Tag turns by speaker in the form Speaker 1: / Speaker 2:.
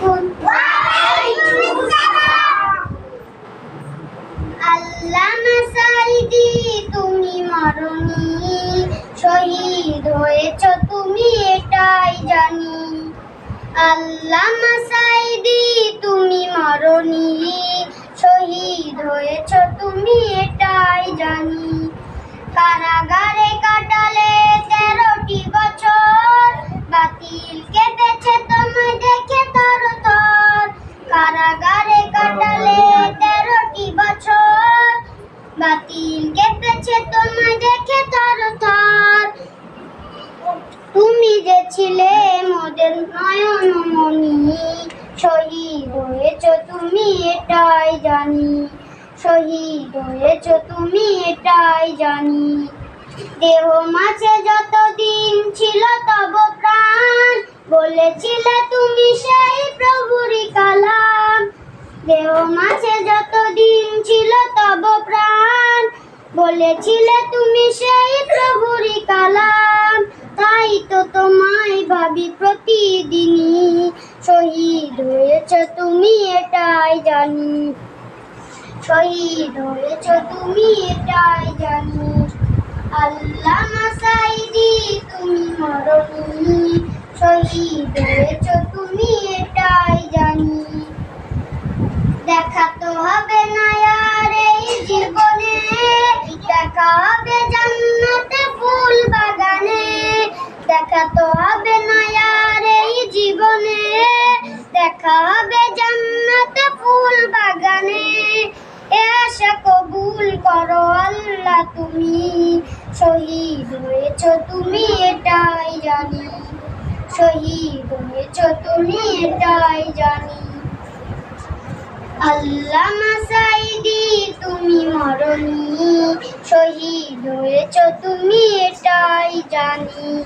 Speaker 1: আলাইকুম তুমি মরনি শহীদ হয়েছ, তুমি এটাই জানি। আল্লামা সাইদি তুমি মরনি শহীদ হয়েছ, তুমি এটাই জানি। কারাগারে কাটালে কেটেছে তোমায় দেখে তর তর। তুমি যে ছিলে মোদের শহীদ হয়েছ তুমি এটাই জানি। শহীদ হয়েছ তুমি এটাই জানি। দেহ মাঝে যতদিন ছিল তব প্রাণ, বলেছিলে তুমি সেই প্রভুরি কালাম। দেহ মাঝে যতদিন ছিল তব প্রাণ বলেছিলে তুমি সেই প্রভুরি কালাম। তাই তো তোমায় ভাবি প্রতিদিনই। শহীদ হয়েছ তুমি এটাই জানি। শহীদ হয়েছ তুমি এটাই জানি। আল্লাহ সাইদি তুমি মরণি শহীদ হয়েছ তুমি এটাই জানি। করো আল্লাহ তুমি। শহীদ হয়েছ তুমি, এটাই জানি। শহীদ হয়েছ তুমি, এটাই জানি। আল্লাহ মাসাইদি তুমি মরণি। শহীদ হয়েছ তুমি, এটাই জানি।